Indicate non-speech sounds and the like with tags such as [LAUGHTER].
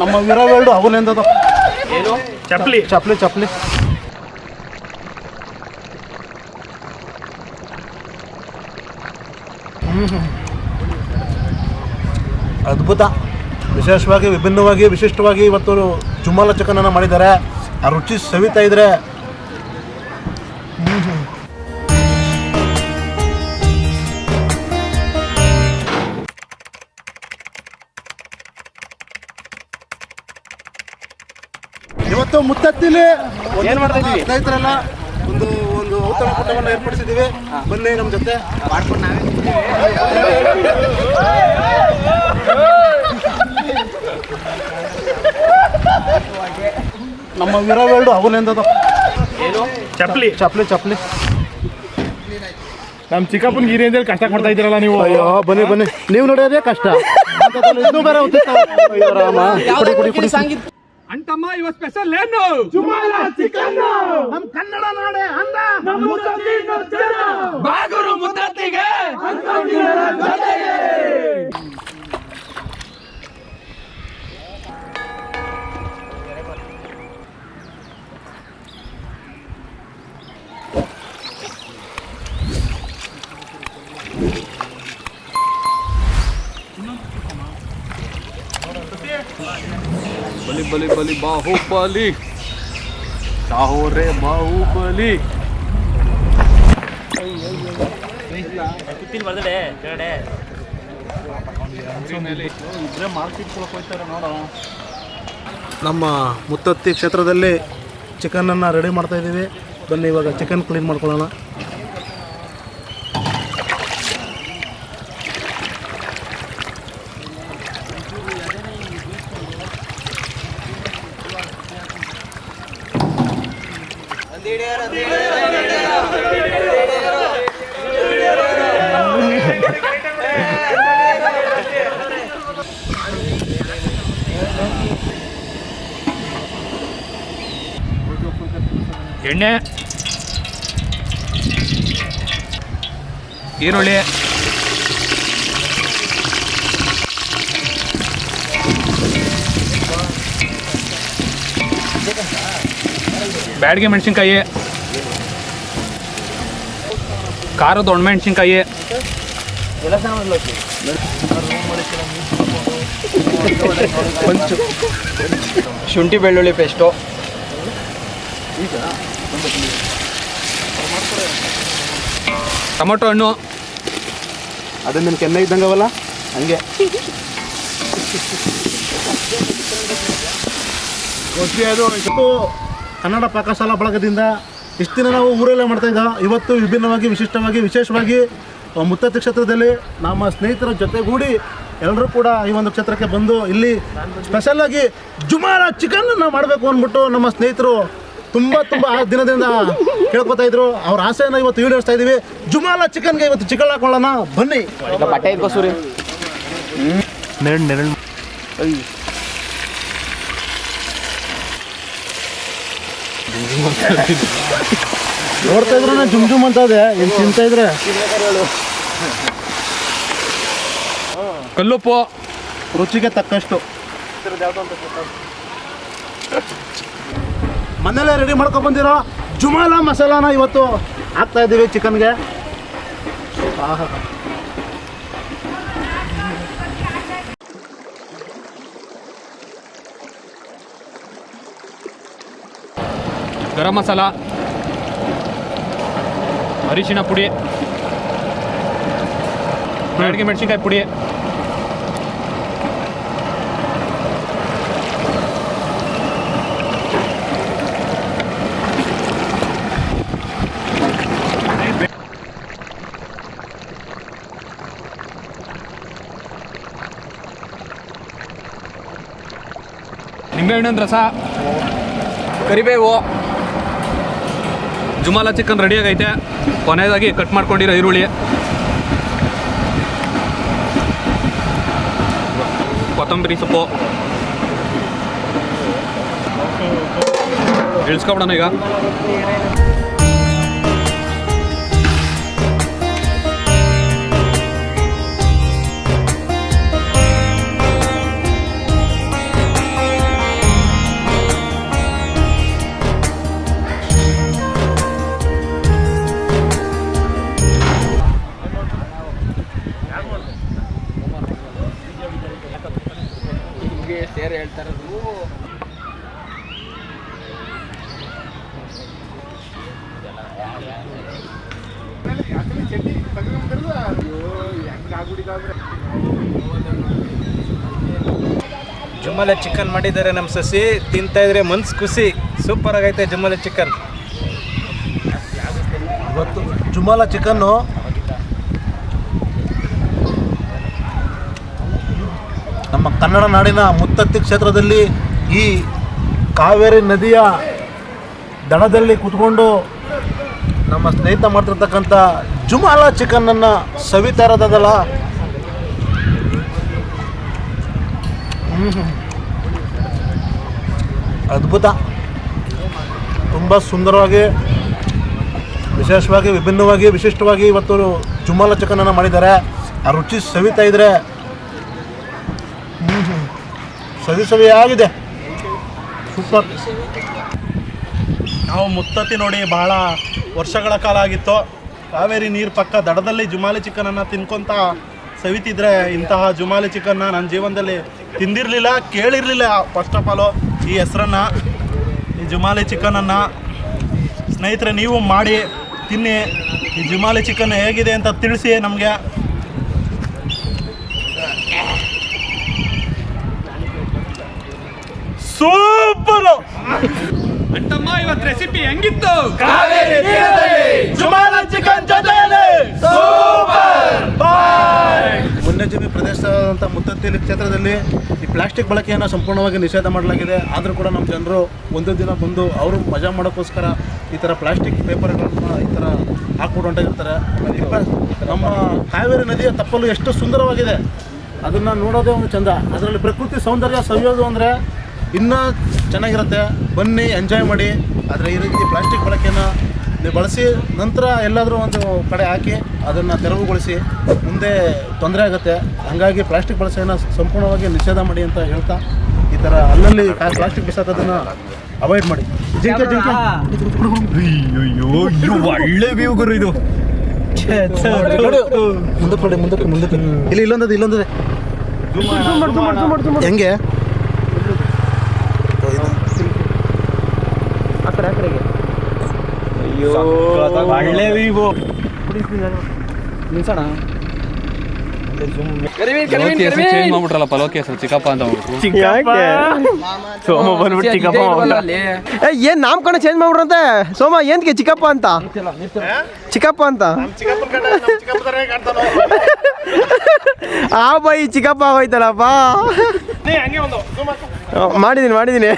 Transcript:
ನಮ್ಮ ವೀರವೇಲ್ಡು ಅವನೆಂದದ ಚಪ್ಲಿ ಚಪ್ಲಿ ಚಪ್ಲಿ ಅದ್ಭುತ. ವಿಶೇಷವಾಗಿ ವಿಭಿನ್ನವಾಗಿ ವಿಶಿಷ್ಟವಾಗಿ ಇವತ್ತು ಚುಮ್ಮಲ ಚಿಕನನ್ನು ಮಾಡಿದ್ದಾರೆ. ಆ ರುಚಿ ಸವಿತಾ ಇದ್ರೆ ಇವತ್ತು ಮುತ್ತತ್ತಿಲಿ ಏನ್ ಮಾಡ್ತಾ ಇದೀವಿ? ಸ್ನೇಹಿತರೆಲ್ಲ ಒಂದು ಒಂದು ಔತಣ ಕೂಟವನ್ನು ಏರ್ಪಡಿಸಿದ್ದೀವಿ. ಬನ್ನಿ ನಮ್ಮ ಜೊತೆ. ನಮ್ಮ ವೀರವೇಲ್ಡು ಅವನೆಂದದ ಚಪ್ಲಿ ಚಪ್ಲಿ ಚಪ್ಲಿ ನಮ್ ಚಿಕ್ಕಪ್ಪನ ಗಿರಿಯಲ್ಲಿ ಕಷ್ಟ ಕೊಡ್ತಾ ಇದ್ದೀರಲ್ಲ ನೀವು. ಅಯ್ಯೋ ಬನ್ನಿ ಬನ್ನಿ. ನೀವು ನಡೆಯೋದೇ ಕಷ್ಟ. [LAUGHS] ಇನ್ನೂ ಬೇರೆ ಅಂತಮ್ಮ ಇವ ಸ್ಪೆಷಲ್ ಏನು? ನಮ್ ಕನ್ನಡ ನಾಡೆ ಅಂದ ಬಲಿ ಬಲಿ ಬಲಿ ಬಾಹುಬಲಿ. ಸಾಹೋ ರೇ ಬಾಹುಬಲಿ. ನಮ್ಮ ಮುತ್ತತ್ತಿ ಕ್ಷೇತ್ರದಲ್ಲಿ ಚಿಕನನ್ನು ರೆಡಿ ಮಾಡ್ತಾ ಇದ್ದೀವಿ. ಬನ್ನಿ, ಇವಾಗ ಚಿಕನ್ ಕ್ಲೀನ್ ಮಾಡ್ಕೊಳ್ಳೋಣ. ಎಣ್ಣೆ. ಈರುಳ್ಳಿ. ಬ್ಯಾಡಿಗೆ ಮೆಣಸಿನ್ಕಾಯಿ. ಖಾರದ ಒಣಮೆಣ್ಸಿನ್ಕಾಯಿ ಶುಂಠಿ ಬೆಳ್ಳುಳ್ಳಿ ಪೇಸ್ಟು. ಟೊಮೊಟೊ ಹಣ್ಣು. ಅದೇ ನಿನ್ನ ಕೆನ್ನೆ ಇದ್ದಂಗವಲ್ಲ? ಹಂಗೆ. ಅದು ಕನ್ನಡ ಪಾಕಶಾಲಾ ಬಳಗದಿಂದ ಇಷ್ಟು ದಿನ ನಾವು ಊರಲ್ಲೇ ಮಾಡ್ತಾ ಇದ್ದ ಇವತ್ತು ವಿಭಿನ್ನವಾಗಿ ವಿಶಿಷ್ಟವಾಗಿ ವಿಶೇಷವಾಗಿ ಮುತ್ತತ್ತಿ ಕ್ಷೇತ್ರದಲ್ಲಿ ನಮ್ಮ ಸ್ನೇಹಿತರ ಜೊತೆಗೂಡಿ ಎಲ್ಲರೂ ಕೂಡ ಈ ಒಂದು ಕ್ಷೇತ್ರಕ್ಕೆ ಬಂದು ಇಲ್ಲಿ ಸ್ಪೆಷಲ್ಲಾಗಿ ಜುಮಾರ ಚಿಕನನ್ನು ಮಾಡಬೇಕು ಅಂದ್ಬಿಟ್ಟು ನಮ್ಮ ಸ್ನೇಹಿತರು ತುಂಬ ತುಂಬಾ ಆ ದಿನದಿಂದ ಕೇಳ್ಕೊತಾ ಇದ್ರು. ಅವ್ರ ಆಸೆಯನ್ನ ಇವತ್ತು ಈಡೇರಿಸ್ತಾ ಇದೀವಿ. ಜುಮಾಲ ಚಿಕನ್ಗೆ ಇವತ್ತು ಚಿಕನ್ ಹಾಕೊಳ್ಳೋಣ. ಬನ್ನಿ. ಬಟ್ಟೆ ಇದ್ಕೋ ಸೂರಿ ನೆರಳು ನೆರಳು. ನೋಡ್ತಾ ಇದ್ರೆ ಜುಮ್ ಜುಮ್ ಅಂತ ಇದೆ. ಇಲ್ಲಿ ತಿಂತಾ ಇದ್ರೆ. ಕಲ್ಲುಪ್ಪು. ರುಚಿಗೆ ತಕ್ಕಷ್ಟು. ಮನೇಲೆ ರೆಡಿ ಮಾಡ್ಕೊ ಬಂದಿರೋ ಜುಮಾಲ ಮಸಾಲಾನ ಇವತ್ತು ಹಾಕ್ತಾ ಇದ್ದೀವಿ ಚಿಕನ್ಗೆ. ಗರಂ ಮಸಾಲ ಅರಿಶಿನ ಪುಡಿ ಬ್ಯಾಡಗೆ ಮೆಣಸಿನ್ಕಾಯಿ ಪುಡಿ. ನಿಂಬೆಹಣ್ಣಿನ ರಸ, ಕರಿಬೇವು, ಜುಮಾಲ ಚಿಕನ್ ರೆಡಿ ಆಗೈತೆ. ಕೊನೆಯದಾಗಿ ಕಟ್ ಮಾಡ್ಕೊಂಡಿರೋ ಈರುಳ್ಳಿ. ಕೊತ್ತಂಬರಿ ಸೊಪ್ಪು. ಇಳಿಸ್ಕೊಬಿಡೋಣ ಈಗ. ಜುಮ್ಮಲೆ ಚಿಕನ್ ಮಾಡಿದ್ದಾರೆ ನಮ್ಮ ಸಸಿ. ತಿಂತಾ ಇದ್ರೆ ಮನ್ಸು ಖುಷಿ. ಸೂಪರ್ ಆಗೈತೆ ಜುಮ್ಮಲೆ ಚಿಕನ್ ಇವತ್ತು ಜುಮ್ಮಲ ಚಿಕನ್ನು ನಮ್ಮ ಕನ್ನಡ ನಾಡಿನ ಮುತ್ತತ್ತಿ ಕ್ಷೇತ್ರದಲ್ಲಿ ಈ ಕಾವೇರಿ ನದಿಯ ದಡದಲ್ಲಿ ಕೂತ್ಕೊಂಡು ನಮ್ಮ ಸ್ನೇಹಿತ ಮಾಡ್ತಿರ್ತಕ್ಕಂಥ ಜುಮಾಲ ಚಿಕನನ್ನು ಸವಿತಾ ಇರೋದಲ್ಲ ಅದ್ಭುತ. ತುಂಬ ಸುಂದರವಾಗಿ, ವಿಶೇಷವಾಗಿ, ವಿಭಿನ್ನವಾಗಿ, ವಿಶಿಷ್ಟವಾಗಿ ಇವತ್ತು ಜುಮಾಲ ಚಿಕನನ್ನು ಮಾಡಿದ್ದಾರೆ. ಆ ರುಚಿ ಸವಿತಾ ಇದ್ರೆ ಸವಿಯಾಗಿದೆ ಸೂಪರ್. ನಾವು ಮುತ್ತತ್ತಿ ನೋಡಿ ಬಹಳ ವರ್ಷಗಳ ಕಾಲ ಆಗಿತ್ತು. ಕಾವೇರಿ ನೀರು ಪಕ್ಕ ದಡದಲ್ಲಿ ಜುಮಾಲಿ ಚಿಕನನ್ನು ತಿನ್ಕೊಂತ ಸವಿತಿದ್ರೆ ಇಂತಹ ಜುಮಾಲಿ ಚಿಕನ್ನ ನನ್ನ ಜೀವನದಲ್ಲಿ ತಿಂದಿರಲಿಲ್ಲ, ಕೇಳಿರಲಿಲ್ಲ. ಫಸ್ಟ್ ಆಫ್ ಆಲು ಈ ಹೆಸರನ್ನು, ಈ ಜುಮಾಲಿ ಚಿಕನನ್ನು ಸ್ನೇಹಿತರೆ, ನೀವು ಮಾಡಿ, ತಿನ್ನಿ. ಈ ಜುಮಾಲಿ ಚಿಕನ್ ಹೇಗಿದೆ ಅಂತ ತಿಳಿಸಿ ನಮಗೆ. ಸೂಪರು ಅಂತಮ್ಮ ಇವತ್ತು ರೆಸಿಪಿ ಹೆಂಗಿತ್ತು? ವನ್ಯಜೀವಿ ಪ್ರದೇಶದಂಥ ಮುತ್ತತ್ತಿಲಿ ಕ್ಷೇತ್ರದಲ್ಲಿ ಈ ಪ್ಲಾಸ್ಟಿಕ್ ಬಳಕೆಯನ್ನು ಸಂಪೂರ್ಣವಾಗಿ ನಿಷೇಧ ಮಾಡಲಾಗಿದೆ. ಆದರೂ ಕೂಡ ನಮ್ಮ ಜನರು ಒಂದು ದಿನ ಬಂದು ಅವರು ಮಜಾ ಮಾಡೋಕ್ಕೋಸ್ಕರ ಈ ಥರ ಪ್ಲಾಸ್ಟಿಕ್ ಪೇಪರ್ಗಳನ್ನು ಈ ಥರ ಹಾಕ್ಬಿಟ್ಟು ಹೊಂಟಾಗಿರ್ತಾರೆ ನಮ್ಮ ಕಾವೇರಿ ನದಿಯ ತಪ್ಪಲು ಎಷ್ಟು ಸುಂದರವಾಗಿದೆ. ಅದನ್ನು ನೋಡೋದೇ ಒಂದು ಚಂದ. ಅದರಲ್ಲಿ ಪ್ರಕೃತಿ ಸೌಂದರ್ಯ ಸವಿಯೋದು ಅಂದರೆ ಇನ್ನೂ ಚೆನ್ನಾಗಿರುತ್ತೆ. ಬನ್ನಿ ಎಂಜಾಯ್ ಮಾಡಿ. ಆದರೆ ಈ ರೀತಿ ಪ್ಲಾಸ್ಟಿಕ್ ಬಳಕೆಯನ್ನು ನೀವು ಬಳಸಿ ನಂತರ ಎಲ್ಲಾದರೂ ಒಂದು ಕಡೆ ಹಾಕಿ ಅದನ್ನು ತೆರವುಗೊಳಿಸಿ ಮುಂದೆ ತೊಂದರೆ ಆಗುತ್ತೆ. ಹಾಗಾಗಿ ಪ್ಲಾಸ್ಟಿಕ್ ಬಳಸೆಯನ್ನು ಸಂಪೂರ್ಣವಾಗಿ ನಿಷೇಧ ಮಾಡಿ ಅಂತ ಹೇಳ್ತಾ ಈ ಥರ ಅಲ್ಲಲ್ಲಿ ಪ್ಲಾಸ್ಟಿಕ್ ಬಿಸಾಕೋದನ್ನು ಅವಾಯ್ಡ್ ಮಾಡಿ. ಜಿಂಕೆ ಜಿಂಕೆ. ಒಳ್ಳೆ ವ್ಯೂ ಗುರು ಇದು. ಮುಂದಕ್ಕೆ ಮುಂದಕ್ಕೆ ಮುಂದಕ್ಕೆ. ಇಲ್ಲಿ ಇಲ್ಲೊಂದದು ಇಲ್ಲೊಂದಿದೆ ಹೆಂಗೆ? ಒಳ್ಳೆ ವ್ಯೂ ಪಲೋಕಿ ಹೆಸರು ಚೇಂಜ್ ಮಾಡ್ಬಿಟ್ರಲ್ಲ ಪಲೋಕಿ ಹೆಸರು ಚಿಕ್ಕಪ್ಪ ಅಂತ ಮಾಡ್ಬಿಟ್ರು ಸೋಮ ಬಂದ್ಬಿಟ್ಟು ಚಿಕ್ಕಪ್ಪ ಏ ಏನ್ ನಾಮಕರಣ ಚೇಂಜ್ ಮಾಡ್ಬಿಡ್ರಂತೆ ಸೋಮ ಏನ್ಗೆ ಚಿಕ್ಕಪ್ಪ ಅಂತ? ಚಿಕ್ಕಪ್ಪ ಅಂತ? ಆ ಬೈ ಚಿಕ್ಕಪ್ಪ ಹೋಯ್ತಲ್ಲಪ್ಪ. ಮಾಡಿದೀನಿ ಮಾಡಿದೀನಿ.